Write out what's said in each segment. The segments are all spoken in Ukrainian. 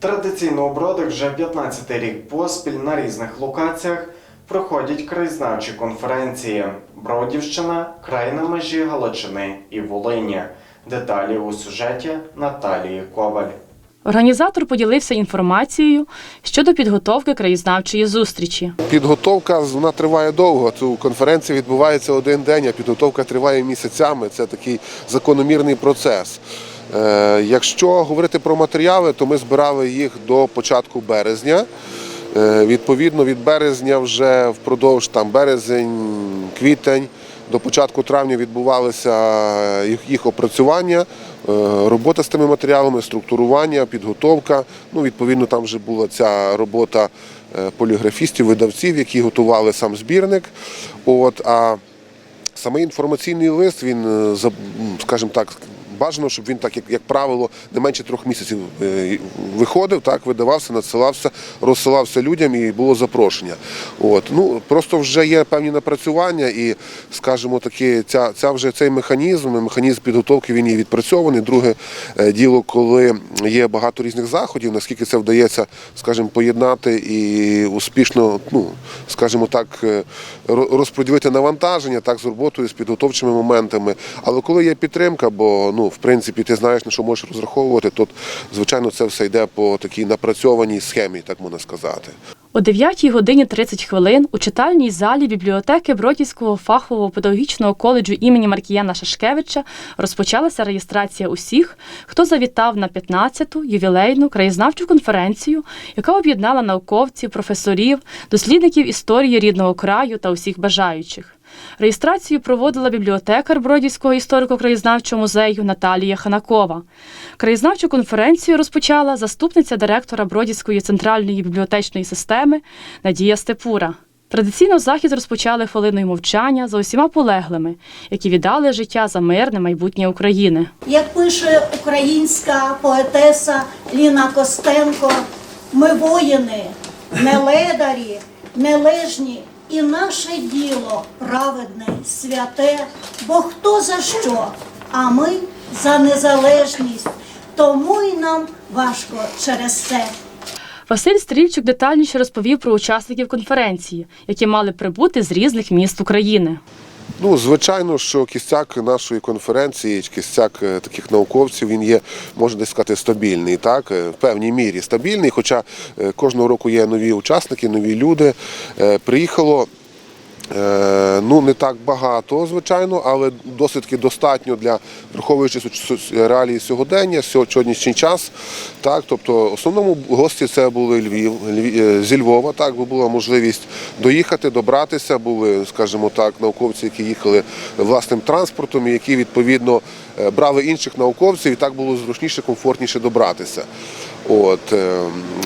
Традиційно у Бродах вже 15 рік поспіль на різних локаціях проходять краєзнавчі конференції Бродівщина, край на межі Галичини і Волині. Деталі у сюжеті Наталії Коваль. Організатор поділився інформацією щодо підготовки краєзнавчої зустрічі. Підготовка вона триває довго. Цю конференція відбувається один день, а підготовка триває місяцями. Це такий закономірний процес. Е, Якщо говорити про матеріали, то ми збирали їх до початку березня. Е, Відповідно, від березня вже впродовж там березень, квітень. До початку травня відбувалися їх, їх опрацювання, е, робота з тими матеріалами, структурування, підготовка. Ну, відповідно, там вже була ця робота е, поліграфістів, видавців, які готували сам збірник. От, а Саме інформаційний лист, він, е, скажімо так, бажано, щоб він так, як, як правило, не менше трьох місяців е, виходив, так, видавався, надсилався, розсилався людям і було запрошення. От. Ну, просто вже є певні напрацювання і, скажімо таки, ця, ця вже цей механізм, механізм підготовки він є відпрацьований. Друге е, діло, коли є багато різних заходів, наскільки це вдається, скажімо, поєднати і успішно, ну, скажімо так, е, розподілити навантаження так з роботою, з підготовчими моментами. Але коли є підтримка, бо ну, в принципі, ти знаєш, на що можеш розраховувати, то звичайно це все йде по такій напрацьованій схемі, так можна сказати. О 9 годині 30 хвилин у читальній залі бібліотеки Бродівського фахового педагогічного коледжу імені Маркіяна Шашкевича розпочалася реєстрація усіх, хто завітав на 15-ту ювілейну краєзнавчу конференцію, яка об'єднала науковців, професорів, дослідників історії рідного краю та усіх бажаючих. Реєстрацію проводила бібліотекар Бродівського історико-краєзнавчого музею Наталія Ханакова. Краєзнавчу конференцію розпочала заступниця директора Бродівської центральної бібліотечної системи Надія Степура. Традиційно захід розпочали хвилиною мовчання за усіма полеглими, які віддали життя за мирне майбутнє України. Як пише українська поетеса Ліна Костенко, ми воїни, не ледарі, не лежні, і наше діло праведне, святе, бо хто за що, а ми за незалежність, тому й нам важко через це. Василь Стрільчук детальніше розповів про учасників конференції, які мали прибути з різних міст України. Ну, звичайно, що кістяк нашої конференції, кістяк е, таких науковців, він є, можна сказати, стабільний, так, е, в певній мірі стабільний, хоча е, кожного року є нові учасники, нові люди. Приїхало Ну, не так багато, звичайно, але досить достатньо для враховуючи реалії сьогодення, сьогоднішній час. Так, тобто, в основному гості це були Львів, Львів е, зі Львова. Так, була можливість доїхати, добратися. Були, скажімо так, науковці, які їхали власним транспортом, і які відповідно е, брали інших науковців, і так було зручніше, комфортніше добратися. От, е,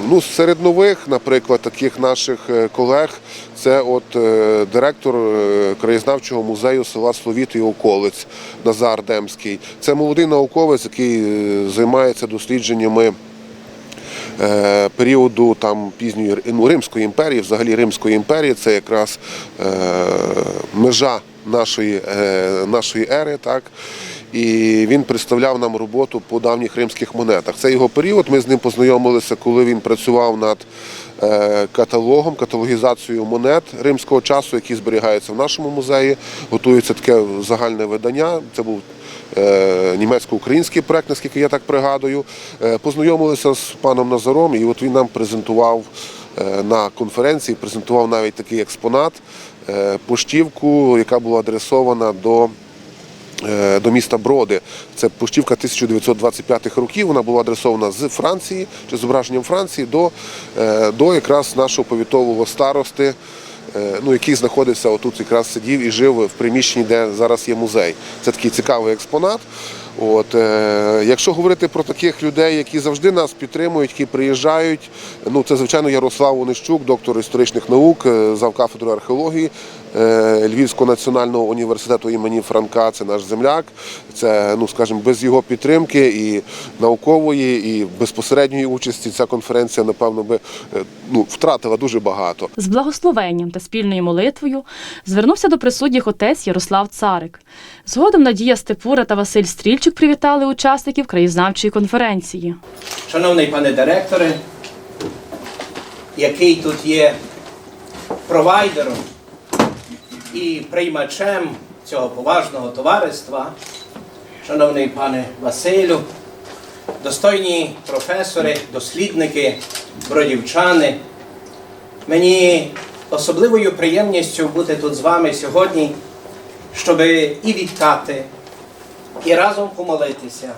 ну, серед нових, наприклад, таких наших е, колег, це от е, директор краєзнавчого музею села Словіт і околиць Назар Демський. Це молодий науковець, який займається дослідженнями періоду там пізньої ну, Римської імперії, взагалі Римської імперії, це якраз е, межа нашої, е, нашої ери. Так? І він представляв нам роботу по давніх римських монетах. Це його період. Ми з ним познайомилися, коли він працював над е, каталогом, каталогізацією монет римського часу, які зберігаються в нашому музеї. Готується таке загальне видання. Це був е, німецько-український проект, наскільки я так пригадую. Е, Познайомилися з паном Назаром, і от він нам презентував на конференції, презентував навіть такий експонат, поштівку, яка була адресована до. Е, До міста Броди. Це поштівка 1925 років. Вона була адресована з Франції чи зображенням Франції до, е, до якраз нашого повітового старости, е, ну, який знаходився отут, якраз сидів і жив в приміщенні, де зараз є музей. Це такий цікавий експонат. От, е, якщо говорити про таких людей, які завжди нас підтримують, які приїжджають, ну це звичайно Ярослав Онищук, доктор історичних наук, е, завкафедрою археології Львівського національного університету імені Франка. Це наш земляк. Це, ну скажімо, без його підтримки і наукової, і безпосередньої участі ця конференція, напевно, би е, ну, втратила дуже багато. З благословенням та спільною молитвою звернувся до присутніх отець Ярослав Царик. Згодом Надія Степура та Василь Стрільчук привітали учасників краєзнавчої конференції. Шановний пане директоре, який тут є провайдером і приймачем цього поважного товариства, шановний пане Василю, достойні професори, дослідники, бродівчани, мені особливою приємністю бути тут з вами сьогодні, щоб і вітати, і разом помолитися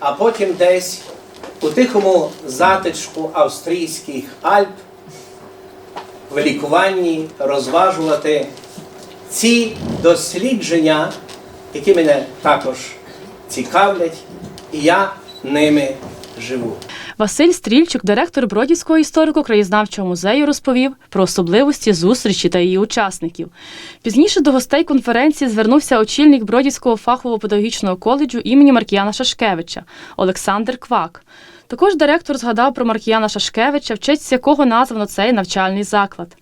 а потім десь у тихому затишку австрійських Альп в лікуванні розважувати ці дослідження, які мене також цікавлять, і я ними живу. Василь Стрільчук, директор Бродівського історико-краєзнавчого музею, розповів про особливості зустрічі та її учасників. Пізніше до гостей конференції звернувся очільник Бродівського фахово-педагогічного коледжу імені Маркіяна Шашкевича Олександр Квак. Також директор згадав про Маркіяна Шашкевича, в честь якого названо цей навчальний заклад.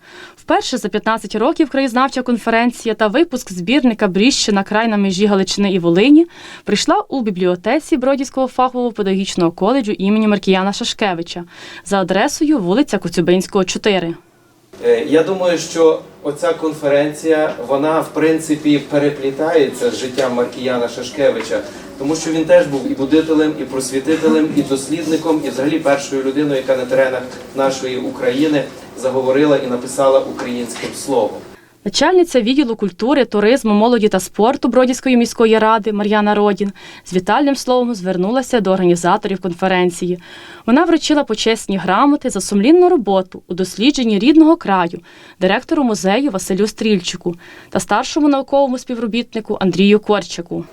Вперше за 15 років краєзнавча конференція та випуск збірника Бріщина край на межі Галичини і Волині прийшла у бібліотеці Бродівського фахово-педагогічного коледжу імені Маркіяна Шашкевича за адресою вулиця Коцюбинського, 4. Е, Я думаю, що оця конференція вона в принципі переплітається з життям Маркіяна Шашкевича, тому що він теж був і будителем, і просвітителем, і дослідником, і взагалі першою людиною, яка на теренах нашої України заговорила і написала українським словом. Начальниця відділу культури, туризму, молоді та спорту Бродівської міської ради Мар'яна Родін з вітальним словом звернулася до організаторів конференції. Вона вручила почесні грамоти за сумлінну роботу у дослідженні рідного краю директору музею Василю Стрільчику та старшому науковому співробітнику Андрію Корчаку.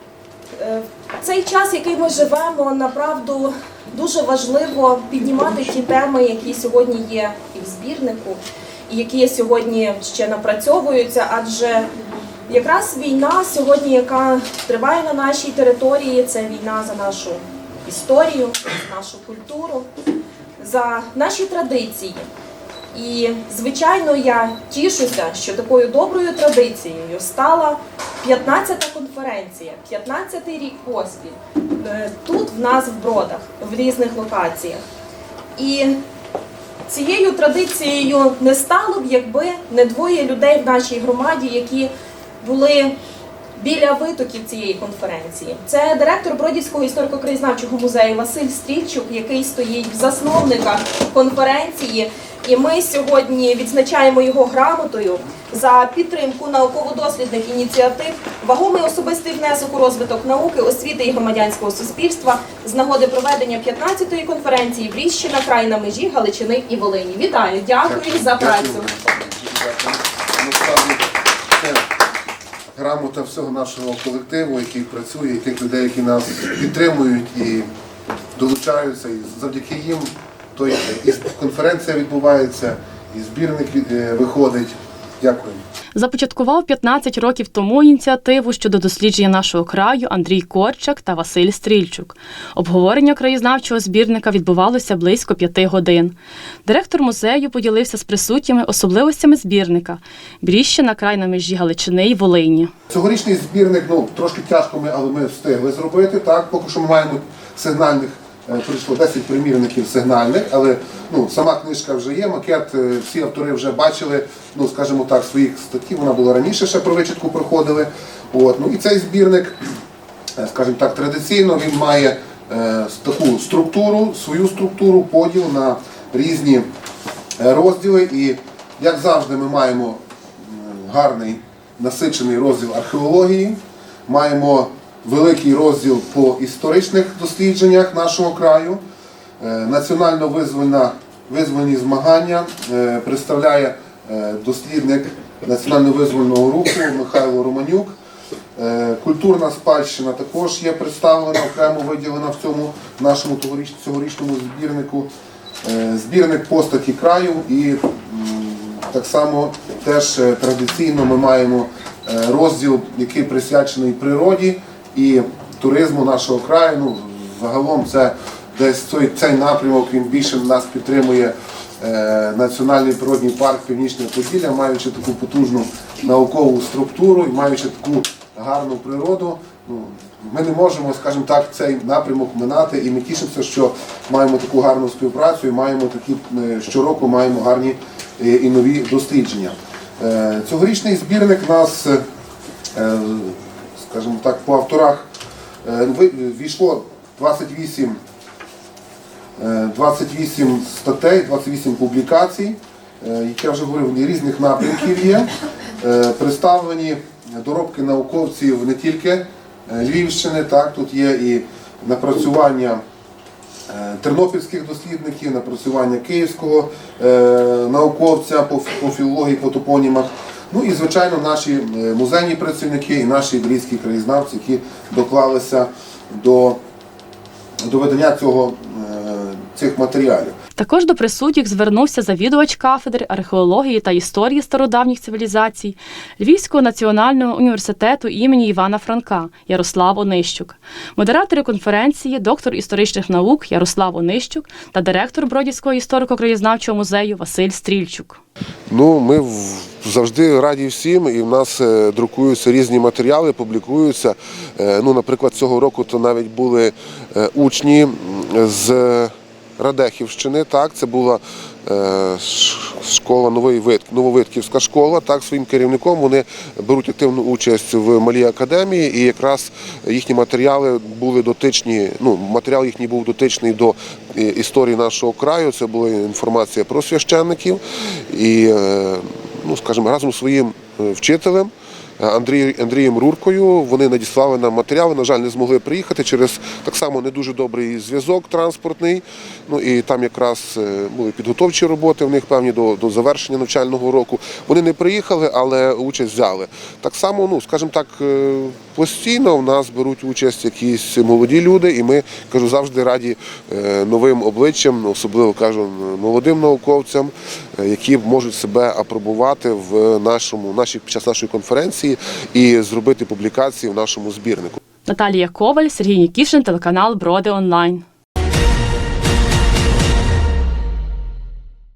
Е, цей час, який ми живемо, направду дуже важливо піднімати ті теми, які сьогодні є і в збірнику, і які сьогодні ще напрацьовуються, адже якраз війна сьогодні, яка триває на нашій території, це війна за нашу історію, за нашу культуру, за наші традиції. І, звичайно, я тішуся, що такою доброю традицією стала 15-та конференція, 15-й рік поспіль, е, тут в нас в Бродах, в різних локаціях. І цією традицією не стало б, якби не двоє людей в нашій громаді, які були біля витоків цієї конференції. Це директор Бродівського історико-краєзнавчого музею Василь Стрільчук, який стоїть в засновниках конференції. І ми сьогодні відзначаємо його грамотою за підтримку науково-дослідних ініціатив, вагомий особистий внесок у розвиток науки, освіти і громадянського суспільства з нагоди проведення 15-ї конференції Бріщина край на межі Галичини і Волині. Вітаю, дякую за працю. Грамота всього нашого колективу, який працює, і тих людей, які нас підтримують і долучаються. І завдяки їм то і конференція відбувається, і збірник е, виходить. Дякую. Започаткував 15 років тому ініціативу щодо дослідження нашого краю Андрій Корчак та Василь Стрільчук. Обговорення краєзнавчого збірника відбувалося близько п'яти годин. Директор музею поділився з присутніми особливостями збірника Бріщина край на межі Галичини і Волині. Цьогорічний збірник, ну трошки тяжко ми, але ми встигли зробити. Так, поки що ми маємо сигнальних, прийшло 10 примірників сигнальних, але ну, сама книжка вже є, макет, е, всі автори вже бачили, ну скажімо так, своїх статті. Вона була раніше ще про вичитку проходили. От, ну і цей збірник, е, скажімо так, традиційно він має е, таку структуру, свою структуру, поділ на різні е, розділи. І як завжди, ми маємо гарний насичений розділ археології, маємо великий розділ по історичних дослідженнях нашого краю. Е, Національно визвольні змагання е, представляє е, дослідник національно-визвольного руху Михайло Романюк. Культурна спадщина також є представлена, окремо виділена в цьому нашому цьогорічному збірнику. Збірник постаті краю і Так само теж традиційно ми маємо розділ, який присвячений природі і туризму нашого краю. Ну, загалом це десь цей, цей напрямок він більше нас підтримує е, Національний природний парк Північне Поділля, маючи таку потужну наукову структуру і маючи таку гарну природу. Ну, ми не можемо, скажімо так, цей напрямок минати, і ми тішимося, що маємо таку гарну співпрацю і маємо такі е, щороку маємо гарні е, і нові дослідження. Е, Цьогорічний збірник нас, скажімо так, по авторах е, війшло 28 Е, 28 статей, 28 публікацій, е, як я вже говорив, різних напрямків є. Е, Представлені доробки науковців не тільки е, Львівщини, так, тут є і напрацювання е, тернопільських дослідників, напрацювання київського е, науковця по філології, по топонімах. Ну і, звичайно, наші е, музейні працівники і наші італійські краєзнавці, які доклалися до до видання цього, е, цих матеріалів. Також до присутніх звернувся завідувач кафедри археології та історії стародавніх цивілізацій Львівського національного університету імені Івана Франка Ярослав Онищук, модератори конференції, доктор історичних наук Ярослав Онищук та директор Бродівського історико-краєзнавчого музею Василь Стрільчук. Ну, ми в- завжди раді всім, і в нас е, друкуються різні матеріали, публікуються. Е, Ну, наприклад, цього року то навіть були е, учні з Радехівщини. Так, це була школа Новий Вит, Нововитківська школа. Так, своїм керівником вони беруть активну участь в малій академії, і якраз їхні матеріали були дотичні. Ну, матеріал їхній був дотичний до історії нашого краю. Це була інформація про священників. І, ну, скажімо, разом з своїм е, вчителем. Андрієм Руркою вони надіслали нам матеріали. На жаль, не змогли приїхати через так само не дуже добрий зв'язок транспортний. Ну і там якраз е, були підготовчі роботи в них певні до, до завершення навчального року. Вони не приїхали, але участь взяли. Так само, ну скажімо так, е, постійно в нас беруть участь якісь молоді люди, і ми кажу завжди раді е, новим обличчям, особливо кажу молодим науковцям, е, які можуть себе апробувати в нашому нашій під час нашої конференції і зробити публікації в нашому збірнику. Наталія Коваль, Сергій Нікішин, телеканал Броди Онлайн.